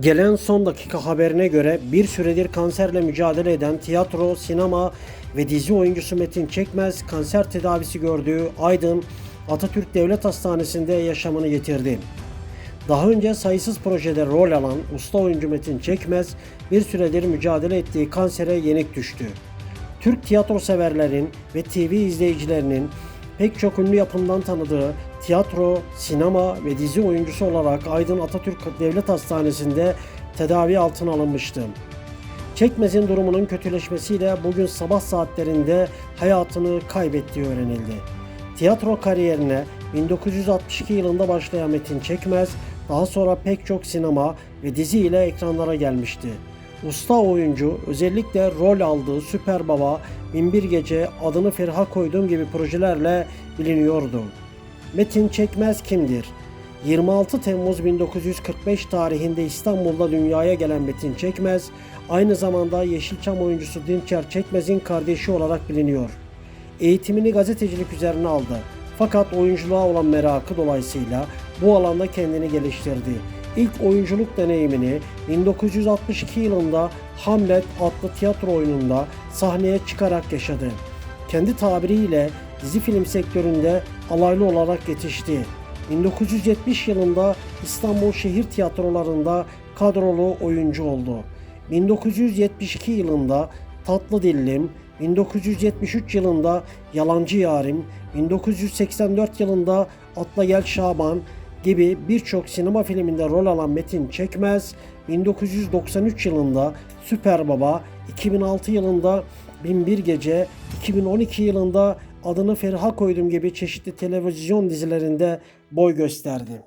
Gelen son dakika haberine göre bir süredir kanserle mücadele eden tiyatro, sinema ve dizi oyuncusu Metin Çekmez kanser tedavisi gördüğü Aydın Atatürk Devlet Hastanesi'nde yaşamını yitirdi. Daha önce sayısız projede rol alan usta oyuncu Metin Çekmez bir süredir mücadele ettiği kansere yenik düştü. Türk tiyatro severlerin ve TV izleyicilerinin pek çok ünlü yapımdan tanıdığı tiyatro, sinema ve dizi oyuncusu olarak Aydın Atatürk Devlet Hastanesi'nde tedavi altına alınmıştı. Çekmez'in durumunun kötüleşmesiyle bugün sabah saatlerinde hayatını kaybettiği öğrenildi. Tiyatro kariyerine 1962 yılında başlayan Metin Çekmez, daha sonra pek çok sinema ve dizi ile ekranlara gelmişti. Usta oyuncu özellikle rol aldığı Süper Baba, Binbir Gece, Adını Feriha Koyduğum gibi projelerle biliniyordu. Metin Çekmez kimdir? 26 Temmuz 1945 tarihinde İstanbul'da dünyaya gelen Metin Çekmez, aynı zamanda Yeşilçam oyuncusu Dinçer Çekmez'in kardeşi olarak biliniyor. Eğitimini gazetecilik üzerine aldı. Fakat oyunculuğa olan merakı dolayısıyla bu alanda kendini geliştirdi. İlk oyunculuk deneyimini 1962 yılında Hamlet adlı tiyatro oyununda sahneye çıkarak yaşadı. Kendi tabiriyle dizi film sektöründe alaylı olarak yetişti. 1970 yılında İstanbul şehir tiyatrolarında kadrolu oyuncu oldu. 1972 yılında Tatlı Dillim, 1973 yılında Yalancı Yarim, 1984 yılında Atla Gel Şaban gibi birçok sinema filminde rol alan Metin Çekmez, 1993 yılında Süper Baba, 2006 yılında Binbir Gece, 2012 yılında adını Feriha koydum gibi çeşitli televizyon dizilerinde boy gösterdi.